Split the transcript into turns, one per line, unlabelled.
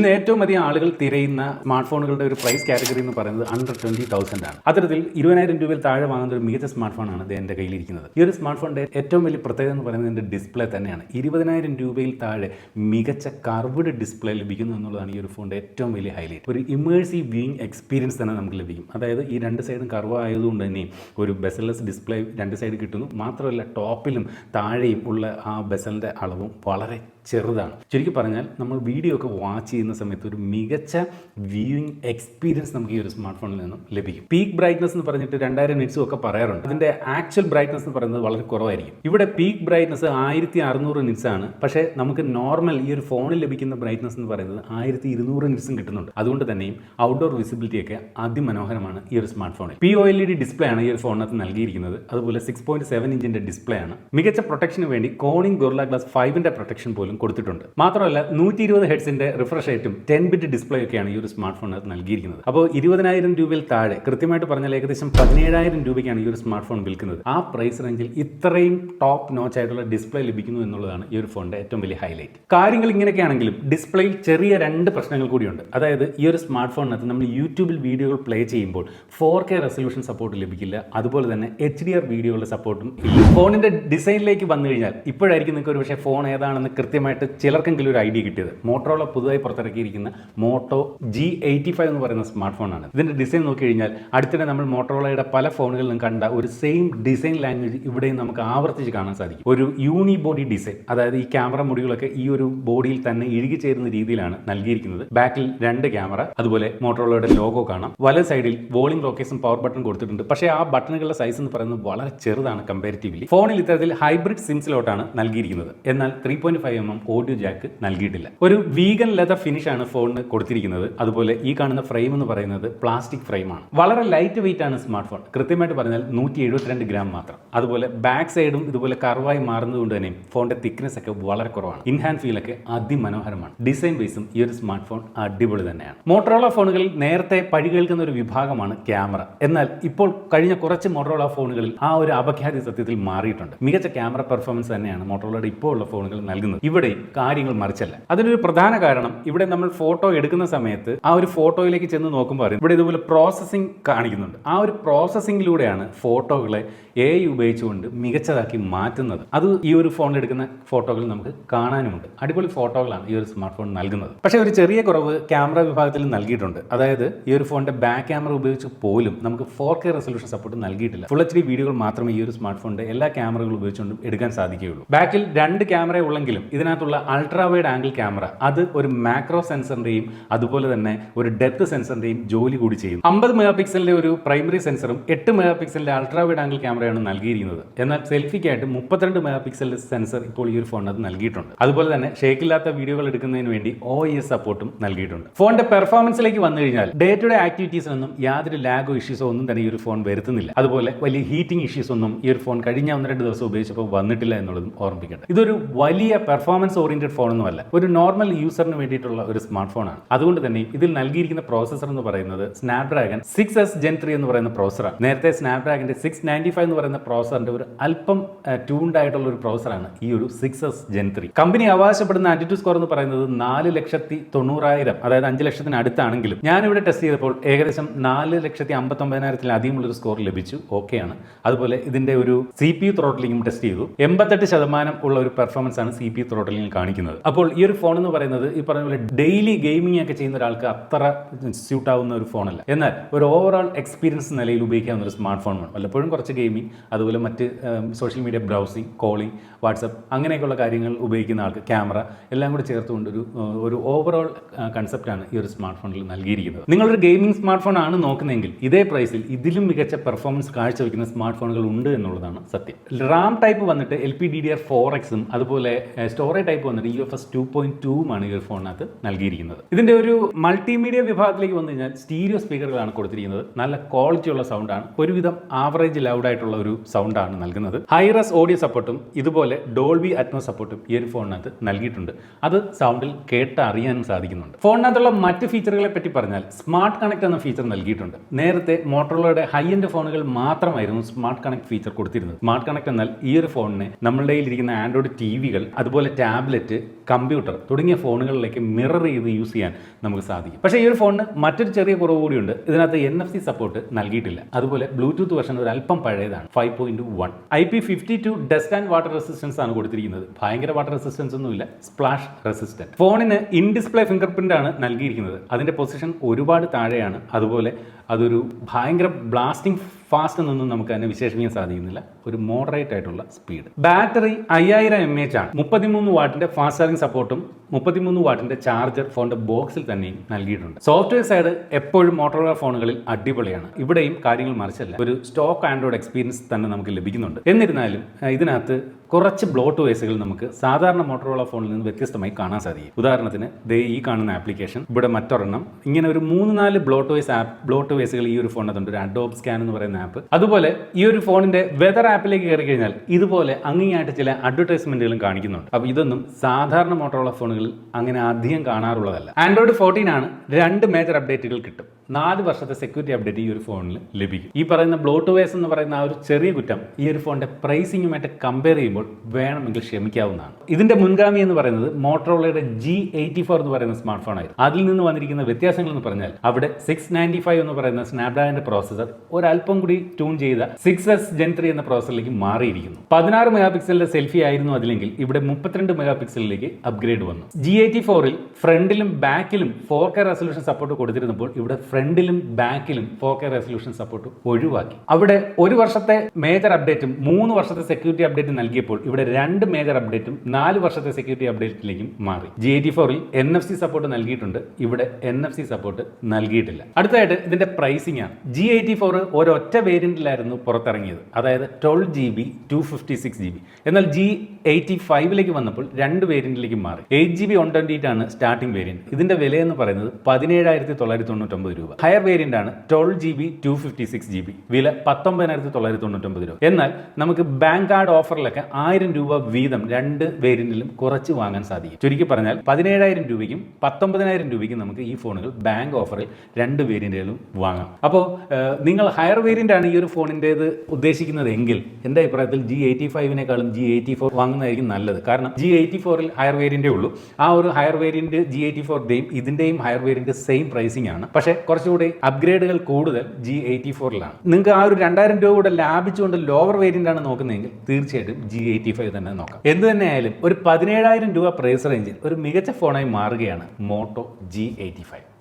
ഇന്ന് ഏറ്റവും അധികം ആളുകൾ തിരയുന്ന സ്മാർട്ട് ഫോണുകളുടെ ഒരു പ്രൈസ് കാറ്റഗറി എന്ന് പറയുന്നത് അണ്ടർ ട്വന്റി തൗസൻഡ് ആണ്. അത്തരത്തിൽ ഇരുപതിനായിരം രൂപയിൽ താഴെ വാങ്ങുന്ന ഒരു മികച്ച സ്മാർട്ട് ഫോണാണ് ഇത് എന്റെ കയ്യിലിരിക്കുന്നത്. ഈ ഒരു സ്മാർട്ട് ഫോണിന്റെ ഏറ്റവും വലിയ പ്രത്യേകത എന്ന് പറയുന്നത് എന്റെ ഡിസ്പ്ലേ തന്നെയാണ്. ഇരുപതിനായിരം രൂപയിൽ താഴെ മികച്ച കർവ്ഡ് ഡിസ്പ്ലേ ലഭിക്കുന്നു എന്നുള്ളതാണ് ഈ ഒരു ഫോണിന്റെ ഏറ്റവും വലിയ ഹൈലൈറ്റ് ഒരു ഇമേഴ്സീവ് വ്യൂയിങ് എക്സ്പീരിയൻസ് തന്നെ നമുക്ക് ലഭിക്കും. അതായത് ഈ രണ്ട് സൈഡും കർവ് ആയതുകൊണ്ട് തന്നെ ഒരു ബെസൽലെസ് ഡിസ്പ്ലേ രണ്ട് സൈഡ് കിട്ടുന്നു. മാത്രമല്ല ടോപ്പിലും താഴെയും ഉള്ള ആ ബെസലിന്റെ അളവും വളരെ ചെറുതാണ്. ശരിക്കും പറഞ്ഞാൽ നമ്മൾ വീഡിയോ ഒക്കെ വാച്ച് ചെയ്യുന്ന സമയത്ത് ഒരു മികച്ച വ്യൂയിങ് എക്സ്പീരിയൻസ് നമുക്ക് ഈ ഒരു സ്മാർട്ട് ഫോണിൽ നിന്നും ലഭിക്കും. പീക്ക് ബ്രൈറ്റ്നസ് എന്ന് പറഞ്ഞിട്ട് രണ്ടായിരം നിറ്റ്സും ഒക്കെ പറയാറുണ്ട്. അതിന്റെ ആക്ച്വൽ ബ്രൈറ്റ്നസ് എന്ന് പറയുന്നത് വളരെ കുറവായിരിക്കും. ഇവിടെ പീക്ക് ബ്രൈറ്റ്നസ് ആയിരത്തി അറുന്നൂറ് നിറ്റ്സ് ആണ്. പക്ഷേ നമുക്ക് നോർമൽ ഈ ഒരു ഫോണിൽ ലഭിക്കുന്ന ബ്രൈറ്റ്നസ് എന്ന് പറയുന്നത് ആയിരത്തി ഇരുന്നൂറ് നിറ്റ്സും കിട്ടുന്നുണ്ട്. അതുകൊണ്ട് തന്നെയും ഔട്ട്ഡോർ വിസിബിലിറ്റി ഒക്കെ അതിമനോഹരമാണ് ഈ ഒരു സ്മാർട്ട് ഫോണിൽ P O L E D display ആണ് ഈ ഒരു ഫോണിനകത്ത് നൽകിയിരിക്കുന്നത്. അതുപോലെ സിക്സ് പോയിന്റ് സെവൻ ഇഞ്ചിന്റെ ഡിസ്പ്ലേ ആണ്. മികച്ച പ്രൊട്ടക്ഷന് വേണ്ടി കോണിംഗ് ഗൊർല ഗ്ലാസ് ഫൈവിന്റെ പ്രൊട്ടക്ഷൻ പോലും കൊടുത്തിട്ടുണ്ട്. മാത്രമല്ല നൂറ്റി ഇരുപത് ഹെഡ്സിന്റെ റിഫ്രഷ് റേറ്റും ടെൻ ബിറ്റ് ഡിസ്പ്ലേ ഒക്കെയാണ് ഈ ഒരു സ്മാർട്ട് ഫോണിനകത്ത് നൽകിയിരിക്കുന്നത്. അപ്പോൾ ഇരുപതിനായിരം രൂപയിൽ താഴെ കൃത്യമായിട്ട് പറഞ്ഞാൽ ഏകദേശം പതിനേഴായിരം രൂപയ്ക്കാണ് ഈ ഒരു സ്മാർട്ട് ഫോൺ വിൽക്കുന്നത്. ആ പ്രൈസ് റേഞ്ചിൽ ഇത്രയും ടോപ്പ് നോച്ച് ആയിട്ടുള്ള ഡിസ്പ്ലേ ലഭിക്കുന്നു എന്നുള്ളതാണ് ഈ ഒരു ഫോണിന്റെ ഏറ്റവും വലിയ ഹൈലൈറ്റ്. കാര്യങ്ങൾ ഇങ്ങനെയൊക്കെയാണെങ്കിലും ഡിസ്പ്ലേയിൽ ചെറിയ രണ്ട് പ്രശ്നങ്ങൾ കൂടിയുണ്ട്. അതായത് ഈ ഒരു സ്മാർട്ട് ഫോണിനകത്ത് നമ്മൾ യൂട്യൂബിൽ വീഡിയോകൾ പ്ലേ ചെയ്യുമ്പോൾ ഫോർ കെ റെസൊല്യൂഷൻ സപ്പോർട്ട് ലഭിക്കില്ല. അതുപോലെ തന്നെ എച്ച് ഡി ആർ വീഡിയോകളുടെ സപ്പോർട്ടും ഫോണിന്റെ ഡിസൈനിലേക്ക് വന്നു കഴിഞ്ഞാൽ ഇപ്പോഴായിരിക്കും നിങ്ങൾക്ക് ഒരു പക്ഷേ ഫോൺ ഏതാണെന്ന് കൃത്യമായിട്ട് ചിലർക്കെങ്കിലും ഒരു ഐഡിയ കിട്ടിയത്. മോട്ടോറോള പുതുതായി പുറത്തിറക്കിയിരിക്കുന്ന മോട്ടോ ജി എയ്റ്റി ഫൈവ് എന്ന് പറയുന്ന സ്മാർട്ട് ഫോണാണ് ഇതിന്റെ ഡിസൈൻ നോക്കി കഴിഞ്ഞാൽ അടുത്തിടെ നമ്മൾ മോട്ടോറോളയുടെ പല ഫോണുകളിലും കണ്ട ഒരു സെയിം ഡിസൈൻ ലാംഗ്വേജ് ഇവിടെയും നമുക്ക് ആവർത്തിച്ച് കാണാൻ സാധിക്കും. ഒരു യൂണി ബോഡി ഡിസൈൻ അതായത് ഈ ക്യാമറ മുടികളൊക്കെ ഈ ഒരു ബോഡിയിൽ തന്നെ ഇഴുകി ചേരുന്ന രീതിയിലാണ് നൽകിയിരിക്കുന്നത്. ബാക്കിൽ രണ്ട് ക്യാമറ അതുപോലെ മോട്ടോറോളയുടെ ലോഗോ കാണാം. വല സൈഡിൽ വോളിംഗ് ലൊക്കേഷൻ പവർ ബട്ടൺ കൊടുത്തിട്ടുണ്ട്. പക്ഷേ ആ ബട്ടണുകളുടെ സൈസ് എന്ന് പറയുന്നത് വളരെ ചെറുതാണ് കമ്പാരിറ്റീവ്ലി ഫോണിൽ ഇത്തരത്തിൽ ഹൈബ്രിഡ് സിംസിലോട്ടാണ് നൽകിയിരിക്കുന്നത്. എന്നാൽ three point five M M audio jack നൽകിയിട്ടില്ല. ഒരു വീഗൻ ലെതർ ഫിനിഷ് ആണ് ഫോണിന് കൊടുത്തിരിക്കുന്നത്. അതുപോലെ ഈ കാണുന്ന ഫ്രെയിം എന്ന് പറയുന്നത് പ്ലാസ്റ്റിക് ഫ്രെയിമാണ് വളരെ ലൈറ്റ് വെയിറ്റ് ആണ് സ്മാർട്ട് ഫോൺ കൃത്യമായിട്ട് പറഞ്ഞാൽ നൂറ്റി എഴുപത്തിരണ്ട് ഗ്രാം മാത്രം. അതുപോലെ ബാക്ക് സൈഡും ഇതുപോലെ കർവായി മാറുന്നതുകൊണ്ട് തന്നെ ഫോണിന്റെ തിക്നെസ് ഒക്കെ വളരെ കുറവാണ്. ഇൻഹാൻഡ് ഫീൽ ഒക്കെ അതിമനോഹരമാണ്. ഡിസൈൻ വൈസും ഈ ഒരു സ്മാർട്ട് ഫോൺ അടിപൊളി തന്നെയാണ്. മോട്ടറോള ഫോണുകളിൽ നേരത്തെ പഴി കേൾക്കുന്ന ഒരു വിഭാഗമാണ് ക്യാമറ എന്നാൽ ഇപ്പോൾ കഴിഞ്ഞ കുറച്ച് മോട്ടറോള ഫോണുകളിൽ ആ ഒരു അപഖ്യാതി സത്യത്തിൽ മാറിയിട്ടുണ്ട്. മികച്ച ക്യാമറ പെർഫോമൻസ് തന്നെയാണ് മോട്ടറോളയുടെ ഇപ്പോൾ ഉള്ള ഫോണുകൾ നൽകുന്നത്. ഇവിടെ കാര്യങ്ങൾ മറിച്ചല്ല. അതിനൊരു പ്രധാന കാരണം ഇവിടെ നമ്മൾ ഫോട്ടോ എടുക്കുന്ന സമയത്ത് ആ ഒരു ഫോട്ടോയിലേക്ക് ചെന്ന് നോക്കുമ്പോൾ അറിയാം. ഇവിടെ ഇതുപോലെ പ്രോസസ്സിംഗ് കാണിക്കുന്നുണ്ട്. ആ ഒരു പ്രോസസ്സിംഗിലൂടെയാണ് ഫോട്ടോകളെ എ ഐ ഉപയോഗിച്ചുകൊണ്ട് മികച്ചതാക്കി മാറ്റുന്നത്. അത് ഈ ഒരു ഫോണിൽ എടുക്കുന്ന ഫോട്ടോകൾ നമുക്ക് കാണാനുമുണ്ട്. അടിപൊളി ഫോട്ടോകളാണ് ഈ ഒരു സ്മാർട്ട് ഫോൺ നൽകുന്നത്. പക്ഷേ ഒരു ചെറിയ കുറവ് ക്യാമറ വിഭാഗത്തിൽ നൽകിയിട്ടുണ്ട്. അതായത് ഈ ഒരു ഫോണിന്റെ ബാക്ക് ക്യാമറ ഉപയോഗിച്ച് പോലും നമുക്ക് ഫോർ കെ റെസൊല്യൂഷൻ സപ്പോർട്ട് നൽകിയിട്ടില്ല. ഫുൾ എച്ച് ഡി വീഡിയോകൾ മാത്രമേ ഈ ഒരു സ്മാർട്ട് ഫോണിന്റെ എല്ലാ ക്യാമറകളും ഉപയോഗിച്ചുകൊണ്ടും എടുക്കാൻ സാധിക്കുകയുള്ളൂ. ബാക്കിൽ രണ്ട് ക്യാമറ ഉള്ളെങ്കിലും ഇതിനകത്തുള്ള അൾട്രാ വൈഡ് ആംഗിൾ ക്യാമറ അത് ഒരു മാക്രോ സെൻസറിന്റെയും അതുപോലെ തന്നെ ഒരു ഡെപ്ത് സെൻസറിന്റെയും ജോലി കൂടി ചെയ്യും. അമ്പത് മെഗാ പിക്സലിന്റെ ഒരു പ്രൈമറി സെൻസറും എട്ട് മെഗാ പിക്സലിന്റെ അൾട്രാ വൈഡ് ആംഗിൾ ക്യാമറയാണ് നൽകിയിരിക്കുന്നത്. എന്നാൽ സെൽഫിക്കായിട്ട് മുപ്പത്തിരണ്ട് മെഗാ പിക്സലിന്റെ സെൻസർ ഇപ്പോൾ ഈ ഒരു ഫോണിനകത്ത് നൽകിയിട്ടുണ്ട്. അതുപോലെ തന്നെ ഷേക്കില്ലാത്ത വീഡിയോകൾ എടുക്കുന്നതിന് വേണ്ടി ഒ എസ് സപ്പോർട്ടും നൽകിയിട്ടുണ്ട്. ഫോണിന്റെ പെർഫോമൻസിലേക്ക് വന്നു കഴിഞ്ഞാൽ ഡേ ടു ഡേ ആക്ടിവിറ്റീസിനൊന്നും യാതൊരു ലാഗോ ഇഷ്യൂസോ ഒന്നും തന്നെ ഈ ഒരു ഫോൺ വരുത്തുന്നില്ല. അതുപോലെ വലിയ ഹീറ്റിംഗ് ഇഷ്യൂസ് ഒന്നും ഈ ഒരു ഫോൺ കഴിഞ്ഞ ഒന്ന് രണ്ട് ദിവസം ഉപയോഗിച്ചപ്പോൾ വന്നിട്ടില്ല എന്നുള്ളതും ഓർമ്മിക്കേണ്ടത് ഇതൊരു വലിയ പെർഫോമൻസ് ഓറിയന്റഡ് ഫോണൊന്നുമല്ല ഒരു നോർമൽ യൂസറിന് വേണ്ടിയിട്ടുള്ള ഒരു സ്മാർട്ട് ഫോണാണ് അതുകൊണ്ട് തന്നെ ഇതിൽ നൽകിയിരിക്കുന്ന പ്രോസസർ എന്ന് പറയുന്നത് Snapdragon six S gen three എന്ന് പറയുന്ന പ്രോസറാണ് നേരത്തെ സ്നാപ്ഡ്രാഗന്റെ സിക്സ് നയന്റി ഫൈവ് എന്ന് പറയുന്ന പ്രോസറിന്റെ ഒരു അല്പം ട്യൂൺഡ് ആയിട്ടുള്ള ഒരു പ്രോസറാണ് ഈ ഒരു six S gen three company അവകാശപ്പെടുന്ന ആന്റിറ്റ്യൂ സ്കോർ എന്ന് പറയുന്നത് നാല് ലക്ഷത്തി തൊണ്ണൂറായിരം അതായത് അഞ്ച് ലക്ഷത്തിന് അടുത്താണെങ്കിലും ഞാനിവിടെ ടെസ്റ്റ് ചെയ്തപ്പോൾ ഏകദേശം നാല് ലക്ഷത്തി അമ്പത്തൊമ്പതിനായിരത്തിലധികമുള്ള ഒരു സ്കോർ ലഭിച്ചു. ഓക്കെയാണ് അതുപോലെ ഇതിന്റെ ഒരു സി പി യു ത്രോട്ടിലിങ്ങും ടെസ്റ്റ് ചെയ്തു. എൺപത്തെട്ട് ശതമാനം ഉള്ള ഒരു പെർഫോമൻസ് ആണ് സി പി യു ത്രോട്ടലിംഗ് കാണിക്കുന്നത്. അപ്പോൾ ഈ ഒരു ഫോൺ എന്ന് പറയുന്നത് ഈ പറഞ്ഞ പോലെ ഡെയിലി ഗെയിമിംഗ് ഒക്കെ ചെയ്യുന്ന ഒരാൾക്ക് അത്ര സ്യൂട്ട് ആവുന്ന ഒരു ഫോണല്ല എന്നാൽ ഒരു ഓവറോൾ എക്സ്പീരിയൻസ് നിലയിൽ ഉപയോഗിക്കാവുന്ന ഒരു സ്മാർട്ട് ഫോൺ വേണം വല്ലപ്പോഴും കുറച്ച് ഗെയിമിംഗ് അതുപോലെ മറ്റ് social media browsing calling WhatsApp അങ്ങനെയൊക്കെയുള്ള കാര്യങ്ങൾ ഉപയോഗിക്കുന്ന ആൾക്ക് ക്യാമറ എല്ലാം കൂടി ചേർത്തുകൊണ്ട് ഒരു ഒരു ഓവറോൾ കൺസെപ്റ്റാണ് ഈ ഒരു സ്മാർട്ട് ഫോണിൽ നൽകിയിരിക്കുന്നത്. നിങ്ങളൊരു ഗെയിമിംഗ് സ്മാർട്ട് ഫോൺ ആണ് നോക്കുന്നതെങ്കിൽ ഇതേ പ്രൈസിൽ ഇതിലും മികച്ച പെർഫോമൻസ് കാഴ്ചവെക്കുന്ന സ്മാർട്ട് ഫോണുകൾ ഉണ്ട് എന്നുള്ളതാണ് സത്യം. റാം ടൈപ്പ് വന്നിട്ട് L P D D R four എക്സും അതുപോലെ സ്റ്റോറേജ് ടൈപ്പ് വന്നിട്ട് U F S two point ടൂമാണ് ഈ ഒരു ഫോണിനകത്ത് നൽകിയിരിക്കുന്നത്. ഇതിന്റെ ഒരു മൾട്ടിമീഡിയ വിഭാഗത്തിലേക്ക് വന്നു കഴിഞ്ഞാൽ സ്റ്റീരിയോ സ്പീക്കറുകളാണ് കൊടുത്തിരിക്കുന്നത്. നല്ല ക്വാളിറ്റിയുള്ള സൗണ്ടാണ് ഒരുവിധം ആവറേജ് ലൗഡ് ആയിട്ടുള്ള ഒരു സൗണ്ടാണ് നൽകുന്നത്. ഹൈറസ് ഓഡിയോ സപ്പോർട്ടും ഇതുപോലെ ഡോൾബി അറ്റ്മോ സപ്പോർട്ടും ഈ ഒരു ഫോണിനകത്ത് നൽകിയിട്ടുണ്ട്. അത് സൗണ്ടിൽ കേട്ട് അറിയാനും സാധിക്കുന്നുണ്ട്. ഫോണിനകത്തുള്ള മറ്റ് ഫീച്ചറുകളെ പറ്റി പറഞ്ഞാൽ സ്മാർട്ട് കണക്ട് എന്ന ഫീച്ചർ നൽകിയിട്ടുണ്ട്. നേരത്തെ മോട്ടോറോളയുടെ ഹൈ എൻഡ് ഫോണുകൾ മാത്രമായിരുന്നു സ്മാർട്ട് കണക്ട് ഫീച്ചർ കൊടുത്തിരുന്നത്. സ്മാർട്ട് കണക്ട് എന്നാൽ ഈ ഒരു ഫോണിനെ നമ്മളുടെ കയ്യിലിരിക്കുന്ന ആൻഡ്രോയിഡ് ടി വികൾ അതുപോലെ ടാബ്ലറ്റ് കമ്പ്യൂട്ടർ തുടങ്ങിയ ഫോണുകളിലേക്ക് മിറർ ചെയ്ത് യൂസ് ചെയ്യാൻ നമുക്ക് സാധിക്കും. പക്ഷേ ഈ ഒരു ഫോണിന് മറ്റൊരു ചെറിയ കുറവ് കൂടിയുണ്ട്. ഇതിനകത്ത് എൻ എഫ് സി സപ്പോർട്ട് നൽകിയിട്ടില്ല. അതുപോലെ ബ്ലൂടൂത്ത് വെർഷൻ ഒരു അല്പം പഴയതാണ് five point one I P fifty two dust and water resistance ആണ് കൊടുത്തിരിക്കുന്നത്. ഭയങ്കര വാട്ടർ റെസിസ്റ്റൻസ് ഒന്നുമില്ല സ്പ്ലാഷ് റെസിസ്റ്റന്റ് ഫോണിന് ഇൻ ഡിസ്പ്ലേ ഫിംഗർ പ്രിന്റ് ആണ് നൽകിയിരിക്കുന്നത്. അതിന്റെ പൊസിഷൻ ഒരുപാട് താഴെയാണ്. അതുപോലെ അതൊരു ഭയങ്കര ബ്ലാസ്റ്റിംഗ് ഫാസ്റ്റ് എന്നൊന്നും നമുക്ക് അതിനെ വിശേഷിപ്പിക്കാൻ സാധിക്കുന്നില്ല. ഒരു മോഡറേറ്റ് ആയിട്ടുള്ള സ്പീഡ് ബാറ്ററി അയ്യായിരം എം എച്ച് ആണ്. മുപ്പത്തിമൂന്ന് വാട്ടിന്റെ ഫാസ്റ്റ് ചാർജിംഗ് സപ്പോർട്ടും മുപ്പത്തിമൂന്ന് വാട്ടിന്റെ ചാർജർ ഫോണിന്റെ ബോക്സിൽ തന്നെയും നൽകിയിട്ടുണ്ട്. സോഫ്റ്റ്വെയർ സൈഡ് എപ്പോഴും മോട്ടോറോള ഫോണുകളിൽ അടിപൊളിയാണ്. ഇവിടെയും കാര്യങ്ങൾ മറിച്ചല്ല ഒരു സ്റ്റോക്ക് ആൻഡ്രോയിഡ് എക്സ്പീരിയൻസ് തന്നെ നമുക്ക് ലഭിക്കുന്നുണ്ട്. എന്നിരുന്നാലും ഇതിനകത്ത് കുറച്ച് ബ്ലോട്ട് വേസുകൾ നമുക്ക് സാധാരണ മോട്ടോറോള ഫോണിൽ നിന്ന് വ്യത്യസ്തമായി കാണാൻ സാധിക്കും. ഉദാഹരണത്തിന് ദേ ഈ കാണുന്ന ആപ്ലിക്കേഷൻ ഇവിടെ മറ്റൊരെണ്ണം. ഇങ്ങനെ ഒരു മൂന്ന് നാല് ബ്ലോട്ട് വേസ് ആപ്പ് ബ്ലോട്ട് വേസുകൾ ഈ ഒരു ഫോണിനകത്തുണ്ട് ഒരു അഡോബ് സ്കാൻ എന്ന് പറയുന്ന ആപ്പ്. അതുപോലെ ഈ ഒരു ഫോണിന്റെ വെതർ ആപ്പിലേക്ക് കയറി കഴിഞ്ഞാൽ ഇതുപോലെ അങ്ങിങ്ങായിട്ട് ചില അഡ്വർടൈസ്മെന്റുകളും കാണിക്കുന്നുണ്ട്. അപ്പോൾ ഇതൊന്നും സാധാരണ മോട്ടോറോള ഫോണുകളിൽ അങ്ങനെ അധികം കാണാറുള്ളതല്ല. ആൻഡ്രോയിഡ് ഫോർട്ടീൻ ആണ് രണ്ട് മേജർ അപ്ഡേറ്റുകൾ കിട്ടും. നാല് വർഷത്തെ സെക്യൂരിറ്റി അപ്ഡേറ്റ് ഈ ഒരു ഫോണിൽ ലഭിക്കും. ഈ പറയുന്ന ബ്ലോട്ട് വേസ് എന്ന് പറയുന്ന ആ ഒരു ചെറിയ കുറ്റം ഈ ഒരു ഫോണിന്റെ പ്രൈസിങ്ങുമായിട്ട് കമ്പയർ ചെയ്യുമ്പോൾ വേണമെങ്കിൽ ക്ഷമിക്കാവുന്നതാണ്. ഇതിന്റെ മുൻഗാമി എന്ന് പറയുന്നത് മോട്ടോറോളയുടെ ജി എയ്റ്റി ഫോർ എന്ന് പറയുന്ന സ്മാർട്ട് ഫോൺ ആയിരുന്നു. അതിൽ നിന്ന് വന്നിരിക്കുന്ന വ്യത്യാസങ്ങൾ എന്ന് പറഞ്ഞാൽ അവിടെ സിക്സ് നയന്റി ഫൈവ് എന്ന് പറയുന്ന സ്നാപ്ഡ്രാഗന്റെ പ്രോസസർ ഒരല്പം കൂടി ട്യൂൺ ചെയ്ത സിക്സ് എസ് ജെൻ ത്രീ എന്ന പ്രോസസറിലേക്ക് മാറിയിരിക്കുന്നു. പതിനാറ് മെഗാ പിക്സലിന്റെ സെൽഫി ആയിരുന്നു അതിലെങ്കിൽ ഇവിടെ മുപ്പത്തിരണ്ട് മെഗാ പിക്സലിലേക്ക് അപ്ഗ്രേഡ് വന്നു. ജി എയ്റ്റി ഫോറിൽ ഫ്രണ്ടിലും ബാക്കിലും ഫോർ കെ റെസൊല്യൂഷൻ സപ്പോർട്ട് കൊടുത്തിരുന്നപ്പോൾ ഇവിടെ ഫ്രണ്ടിലും ബാക്കിലും ഫോർ കെ റെസൊല്യൂഷൻ സപ്പോർട്ട് ഒഴിവാക്കി. അവിടെ ഒരു വർഷത്തെ മേജർ അപ്ഡേറ്റും മൂന്ന് വർഷത്തെ സെക്യൂരിറ്റി അപ്ഡേറ്റും നൽകിയപ്പോൾ ഇവിടെ രണ്ട് മേജർ അപ്ഡേറ്റും നാല് വർഷത്തെ സെക്യൂരിറ്റി അപ്ഡേറ്റിലേക്കും മാറി. ജി എയ്റ്റി ഫോറിൽ എൻ എഫ് സി സപ്പോർട്ട് നൽകിയിട്ടുണ്ട്. ഇവിടെ എൻ എഫ് സി സപ്പോർട്ട് നൽകിയിട്ടില്ല. അടുത്തതായിട്ട് ഇതിന്റെ പ്രൈസിംഗ് ആണ്. ജി എയ്റ്റി ഫോർ ഒരൊറ്റ വേരിയന്റിലായിരുന്നു പുറത്തിറങ്ങിയത്. അതായത് twelve G B two fifty six G B എന്നാൽ ജി എയ്റ്റി ഫൈവിലേക്ക് വന്നപ്പോൾ രണ്ട് വേരിയന്റിലേക്ക് മാറി. Eight G B one twenty ആണ് സ്റ്റാർട്ടിംഗ് വേരിയന്റ് ഇതിന്റെ വില എന്ന് പറയുന്നത് പതിനേഴായിരത്തി തൊള്ളായിരത്തി തൊണ്ണൂറ്റൊമ്പത് രൂപ. ഹയർ വേരിയന്റ് ആണ് twelve G B two fifty six G B വില പത്തൊമ്പതിനായിരത്തി തൊള്ളായിരത്തി തൊണ്ണൂറ്റൊമ്പത് രൂപ. എന്നാൽ നമുക്ക് ബാങ്ക് കാർഡ് ഓഫറിലൊക്കെ ആയിരം രൂപ വീതം രണ്ട് വേരിയന്റിലും കുറച്ച് വാങ്ങാൻ സാധിക്കും. ചുരുക്കി പറഞ്ഞാൽ പതിനേഴായിരം രൂപയ്ക്കും പത്തൊമ്പതിനായിരം രൂപയ്ക്കും നമുക്ക് ഈ ഫോണുകൾ ബാങ്ക് ഓഫറിൽ രണ്ട് വേരിയന്റുകളും വാങ്ങാം. അപ്പോൾ നിങ്ങൾ ഹയർ വേരിയന്റ് ആണ് ഈ ഒരു ഫോണിന്റേത് ഉദ്ദേശിക്കുന്നത് എങ്കിൽ എന്റെ അഭിപ്രായത്തിൽ ജി എയ്റ്റി ഫൈവിനേക്കാളും ജി എയ്റ്റി ഫോർ വാങ്ങുന്നതായിരിക്കും നല്ലത്. കാരണം ജി എയ്റ്റി ഫോറിൽ ഹയർ വേരിയന്റേ ഉള്ളൂ. ആ ഒരു ഹയർ വേരിയന്റ് ജി എയ്റ്റി ഫോറിന്റെയും ഇതിന്റെയും ഹയർ വേരിയന്റ് സെയിം പ്രൈസിംഗ് ആണ്. പക്ഷേ കുറച്ചുകൂടി അപ്ഗ്രേഡുകൾ കൂടുതൽ ജി എയ്റ്റി ഫോറിലാണ് നിങ്ങൾക്ക് ആ ഒരു രണ്ടായിരം രൂപ കൂടെ ലാഭിച്ചുകൊണ്ട് ലോവർ വേരിയന്റ് ആണ് നോക്കുന്നതെങ്കിൽ തീർച്ചയായിട്ടും ജി എയ്റ്റി ഫൈവ് തന്നെ നോക്കാം. എന്ത് തന്നെയായാലും ഒരു പതിനേഴായിരം രൂപ പ്രൈസ് റേഞ്ചിൽ ഒരു മികച്ച ഫോണായി മാറുകയാണ് മോട്ടോ ജി എയ്റ്റി ഫൈവ്